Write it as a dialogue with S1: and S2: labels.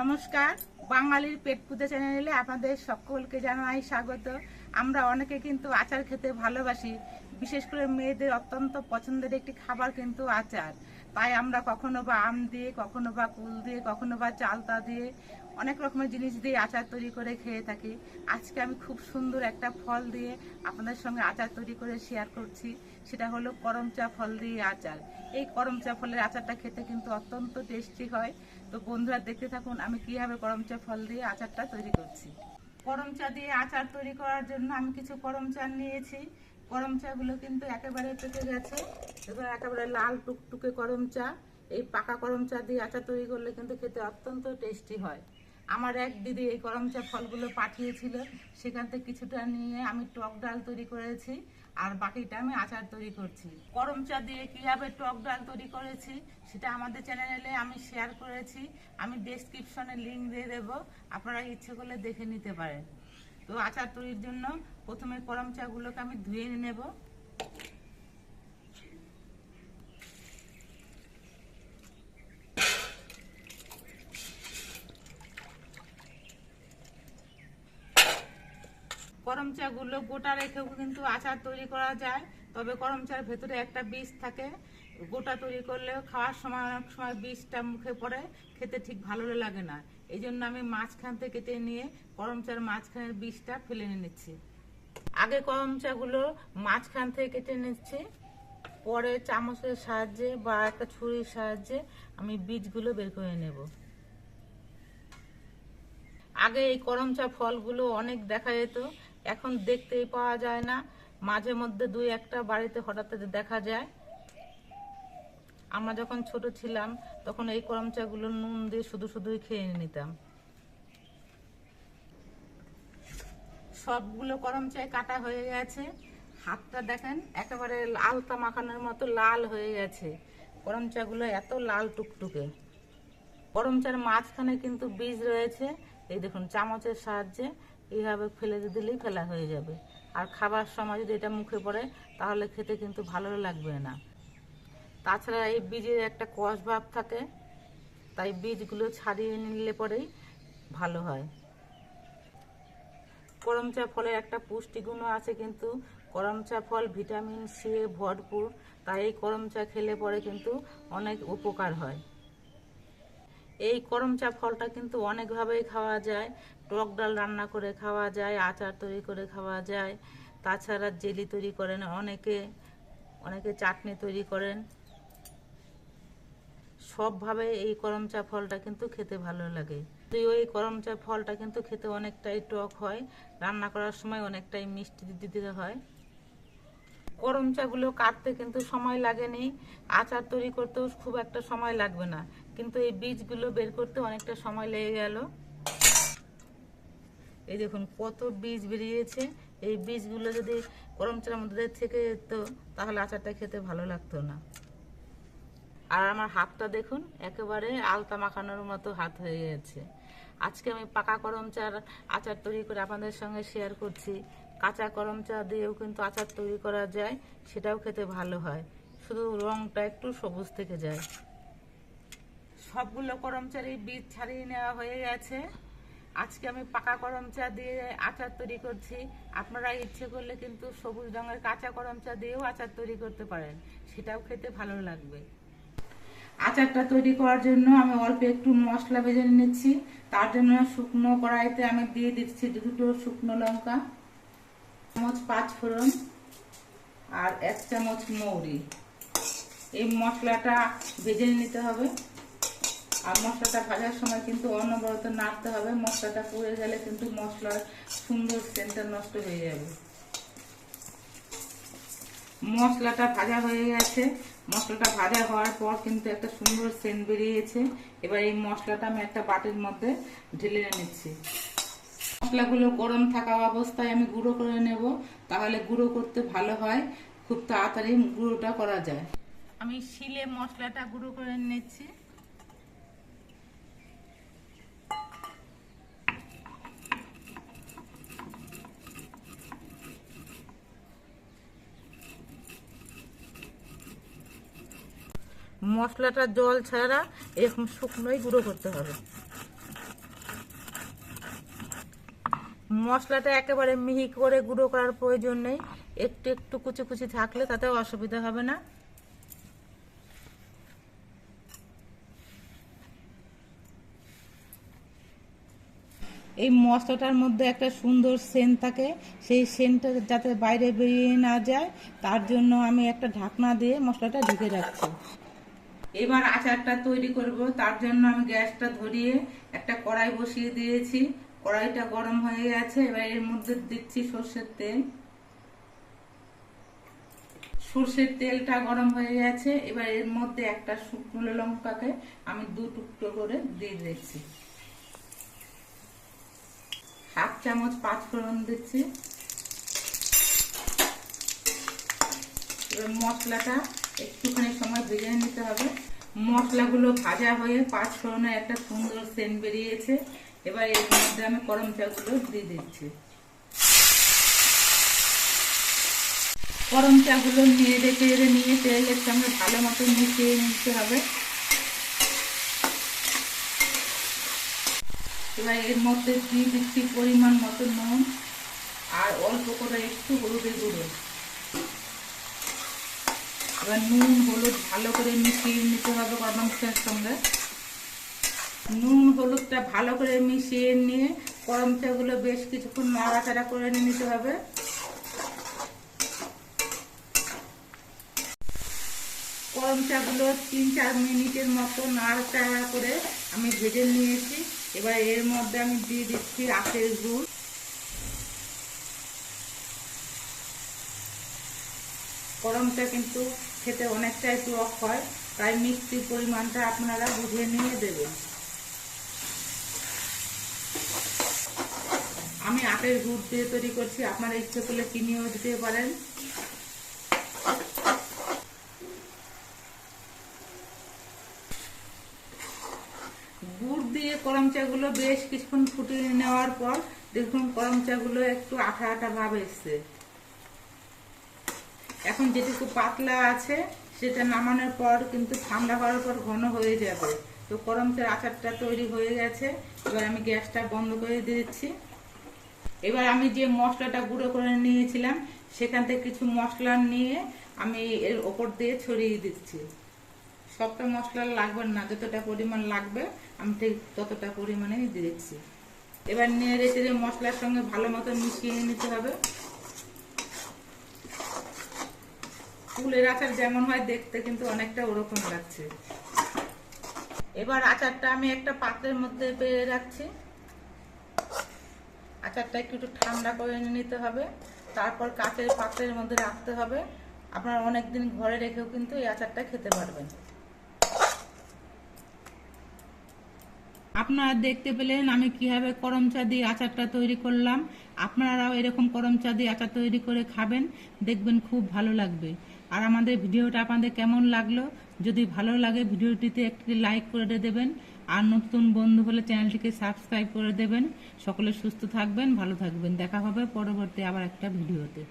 S1: নমস্কার, বাঙালির পেট পুজো চ্যানেলে আপনাদের সকলকে জানাই স্বাগত। আমরা অনেকে কিন্তু আচার খেতে ভালোবাসি, বিশেষ করে মেয়েদের অত্যন্ত পছন্দের একটি খাবার কিন্তু আচার। তাই আমরা কখনো বা আম দিয়ে, কখনো বা কুল দিয়ে, কখনো বা চালতা দিয়ে, অনেক রকমের জিনিস দিয়ে আচার তৈরি করে খেয়ে থাকি। আজকে আমি খুব সুন্দর একটা ফল দিয়ে আপনাদের সঙ্গে আচার তৈরি করে শেয়ার করছি। সেটা হলো করমচা ফল দিয়ে আচার। এই করমচা ফলের আচারটা খেতে কিন্তু অত্যন্ত টেস্টি হয়। তো বন্ধুরা দেখতে থাকুন, আমি কীভাবে করমচা ফল দিয়ে আচারটা তৈরি করছি। করমচা দিয়ে আচার তৈরি করার জন্য আমি কিছু করমচা নিয়েছি। করমচাগুলো কিন্তু একেবারে পেকে গেছে। এবার একেবারে লাল টুকটুকে করমচা এই পাকা করমচা দিয়ে আচার তৈরি করলে কিন্তু খেতে অত্যন্ত টেস্টি হয়। আমার এক দিদি এই করমচা ফলগুলো পাঠিয়েছিল, সেখান থেকে কিছুটা নিয়ে আমি টক ডাল তৈরি করেছি, আর বাকিটা আমি আচার তৈরি করছি। করমচা দিয়ে কীভাবে টক ডাল তৈরি করেছি, সেটা আমাদের চ্যানেলে আমি শেয়ার করেছি, আমি ডেসক্রিপশনে লিঙ্ক দিয়ে দেবো, আপনারা ইচ্ছে করলে দেখে নিতে পারেন। তো আচার তৈরির জন্য প্রথমে করমচাগুলোকে আমি ধুয়ে নেব। করমচাগুলো গোটা রেখেও কিন্তু আচার তৈরি করা যায়। তবে করমচার ভেতরে একটা বীজ থাকে, গোটা তৈরি করলেও খাওয়ার সময় অনেক সময় বীজটা মুখে পড়ে, খেতে ঠিক ভালো লাগে না। এই জন্য আমি মাঝখান থেকে কেটে নিয়ে করমচার মাঝখানের বীজটা ফেলে নিচ্ছি। আগে করমচাগুলো মাঝখান থেকে কেটে নিচ্ছি, পরে চামচের সাহায্যে বা একটা ছুরির সাহায্যে আমি বীজগুলো বের করে নেব। আগে এই করমচা ফলগুলো অনেক দেখা যেত এখন দেখতেই পাওয়া যায় না। মাঝে মধ্যে দুই একটা বাড়িতে হঠাৎ দেখা যায়। আমরা যখন ছোট ছিলাম, তখন এই করমচাগুলো নুন দিয়ে শুধু শুধুই খেয়ে নিতাম। সবগুলো করমচায় কাটা হয়ে গেছে। হাতটা দেখেন, একেবারে আলতা মাখানোর মতো লাল হয়ে গেছে। করমচাগুলো এত লাল টুকটুকে। করমচার মাঝখানে কিন্তু বীজ রয়েছে। এই দেখুন, চামচের সাহায্যে এইভাবে ফেলে দিলেই ফেলা হয়ে যাবে। আর খাবার সময় যদি এটা মুখে পড়ে, তাহলে খেতে কিন্তু ভালো লাগবে না। তাছাড়া এই বীজের একটা কষ ভাব থাকে, তাই বীজগুলো ছাড়িয়ে নিলে পরেই ভালো হয়। করমচা ফলের একটা পুষ্টিগুণও আছে কিন্তু, করমচা ফল ভিটামিন সি ভরপুর, তাই এই করমচা খেলে পরে কিন্তু অনেক উপকার হয়। এই করমচা ফলটা কিন্তু অনেকভাবেই খাওয়া যায়। টক ডাল রান্না করে খাওয়া যায়, আচার তৈরি করে খাওয়া যায়। তাছাড়া জেলি তৈরি করেন অনেকে অনেকে চাটনি তৈরি করেন। সবভাবে এই করমচা ফলটা কিন্তু খেতে ভালো লাগে। যদিও এই করমচা ফলটা কিন্তু খেতে অনেকটাই টক হয়, রান্না করার সময় অনেকটাই মিষ্টি দিতে হয়। করমচাগুলো কাটতে কিন্তু সময় লাগেনি। আচার তৈরি করতেও খুব একটা সময় লাগবে না। কিন্তু এই বীজগুলো বের করতে অনেকটা সময় লেগে গেল। এই দেখুন কত বীজ বেরিয়েছে। এই বীজগুলো যদি করমচার মধ্যে থেকে যেত, তাহলে আচারটা খেতে ভালো লাগতো না। আর আমার হাতটা দেখুন, একেবারে আলতা মাখানোর মতো হাত হয়ে গেছে। আজকে আমি পাকা করমচার আচার তৈরি করে আপনাদের সঙ্গে শেয়ার করছি। কাঁচা করমচা দিয়েও কিন্তু আচার তৈরি করা যায়, সেটাও খেতে ভালো হয়। শুধু রংটা একটু সবুজ থেকে যায়। সবগুলো করমচারই বীজ ছাড়িয়ে নেওয়া হয়ে গেছে। আজকে আমি পাকা করমচা দিয়ে আচার তৈরি করছি। আপনারা ইচ্ছে করলে কিন্তু সবুজ রঙের কাঁচা করমচা দিয়েও আচার তৈরি করতে পারেন। সেটাও খেতে ভালো লাগবে। আচারটা তৈরি করার জন্য আমি অল্প একটু মশলা ভেজে নিচ্ছি। তার জন্য শুকনো কড়াইতে আমি দিয়ে দিচ্ছি দুটো শুকনো লঙ্কা, চামচ পাঁচ ফোড়ন আর এক চামচ মৌরি। এই মশলাটা ভেজে নিতে হবে। আর মশলাটা ভাজার সময় কিন্তু অনবরত নাড়তে হবে। মশলাটা পুড়ে গেলে কিন্তু মশলার সুন্দর সেন্টটা নষ্ট হয়ে যাবে। মশলাটা ভাজা হয়ে গেছে। মশলাটা ভাজা হওয়ার পর কিন্তু একটা সুন্দর সেন্ট বেরিয়েছে। এবার এই মশলাটা আমি একটা বাটির মধ্যে ঢেলে নিচ্ছি। মশলাগুলো গরম থাকা অবস্থায় আমি গুঁড়ো করে নেব। তাহলে গুঁড়ো করতে ভালো হয়। খুব তাড়াতাড়ি গুঁড়োটা করা যায়। আমি শিলে মশলাটা গুঁড়ো করে নিচ্ছি। মশলাটা জল ছাড়া এরকম শুকনোই গুঁড়ো করতে হবে। মশলাটা একেবারে মিহি করে গুঁড়ো করার প্রয়োজন নেই। একটু একটু কুচি কুচি থাকলে তাতে অসুবিধা হবে না। এই মশলাটার মধ্যে একটা সুন্দর সেন্ট থাকে। সেই সেন্টটা যাতে বাইরে বেরিয়ে না যায়, তার জন্য আমি একটা ঢাকনা দিয়ে মশলাটা ঢেকে রাখছি। এবার আচারটা তৈরি করব। তার জন্য আমি গ্যাসটা ধরিয়ে একটা কড়াই বসিয়ে দিয়েছি। কড়াইটা গরম হয়ে গেছে। এবার এর মধ্যে দিচ্ছি সর্ষের তেল। সর্ষের তেলটা গরম হয়ে গেছে। এবার এর মধ্যে একটা শুকনো লঙ্কাকে আমি দু টুকরো করে দিয়ে দিচ্ছি। হাফ চামচ পাঁচ ফোড়ন দিচ্ছি। এবার মশলাটা একটুখানি সময় ভেজে নিতে হবে। মশলাগুলো ভাজা হয়ে পাঁচ ফোড়নে একটা সুন্দর সেন্ট বেরিয়েছে। এবার এর মধ্যে আমি গরম চাগুলো দিয়ে দিচ্ছি। গরম চাগুলো নিয়ে রেখে নিয়ে তেলের সঙ্গে ভালো মতো মিশিয়ে নিতে হবে। এবার এর মধ্যে দিয়ে দিচ্ছি পরিমাণ মতো নুন আর অল্প করে একটু হলুদের গুঁড়ো। এবার নুন, হলুদ ভালো করে মিশিয়ে নিতে হবে গরম মশলার সঙ্গে। নুন, হলুদটা ভালো করে মিশিয়ে নিয়ে গরম চাগুলো বেশ কিছুক্ষণ নাড়াচাড়া করে নিতে হবে। গরম চাগুলো তিন চার মিনিটের মতো নাড়াচাড়া করে আমি ভেজে নিয়েছি। এবার এর মধ্যে আমি দিয়ে দিচ্ছি আখের গুড়। গরমটা কিন্তু খেতে অনেকটাই টক হয়। তাই মিষ্টির পরিমাণটা আপনারা বুঝে নিয়ে দেবেন। আমি আখের গুড় দিয়ে তৈরি করছি, আপনারা ইচ্ছে করলে কিনেও দিতে পারেন। গুড় দিয়ে করম চাগুলো বেশ কিছুক্ষণ ফুটিয়ে নেওয়ার পর দেখুন করম চাগুলো একটু আঠা আঠা ভাব এসছে। এখন যেটুকু পাতলা আছে, সেটা নামানোর পর কিন্তু ঠান্ডা হওয়ার পর ঘন হয়ে যাবে। তো করম চার আচারটা তৈরি হয়ে গেছে। এবার আমি গ্যাসটা বন্ধ করে দিচ্ছি। এবার আমি যে মশলাটা গুঁড়ো করে নিয়েছিলাম, সেখান থেকে কিছু মশলা নিয়ে আমি এর ওপর দিয়ে ছড়িয়ে দিচ্ছি। সবটা মশলা লাগবে না, যতটা পরিমাণ লাগবে, আমি ঠিক ততটা পরিমাণে দিচ্ছি। এবার নিয়ে রেখে মশলার সঙ্গে ভালো মতো মিশিয়ে নিতে হবে। ফুলের আচার যেমন হয় দেখতে কিন্তু অনেকটা ওরকম লাগছে। এবার আচারটা আমি একটা পাত্রের মধ্যে পেয়ে রাখছি। আচারটা একটু ঠান্ডা করে নিতে হবে। তারপর কাঁচের পাত্রের মধ্যে রাখতে হবে। আপনারা অনেকদিন ঘরে রেখেও কিন্তু এই আচারটা খেতে পারবেন। আপনারা দেখতে পেলেন আমি কীভাবে করম চা দিয়ে আচারটা তৈরি করলাম। আপনারাও এরকম করম চা দিয়ে আচার তৈরি করে খাবেন। দেখবেন খুব ভালো লাগবে। আর আমাদের ভিডিওটা আপনাদের কেমন লাগল? যদি ভালো লাগে ভিডিওটিতে একটি লাইক করে দেবেন। আর নতুন বন্ধু হলে চ্যানেলটিকে সাবস্ক্রাইব করে দেবেন। সকলে সুস্থ থাকবেন, ভালো থাকবেন। দেখা হবে পরবর্তী আবার একটা ভিডিওতে।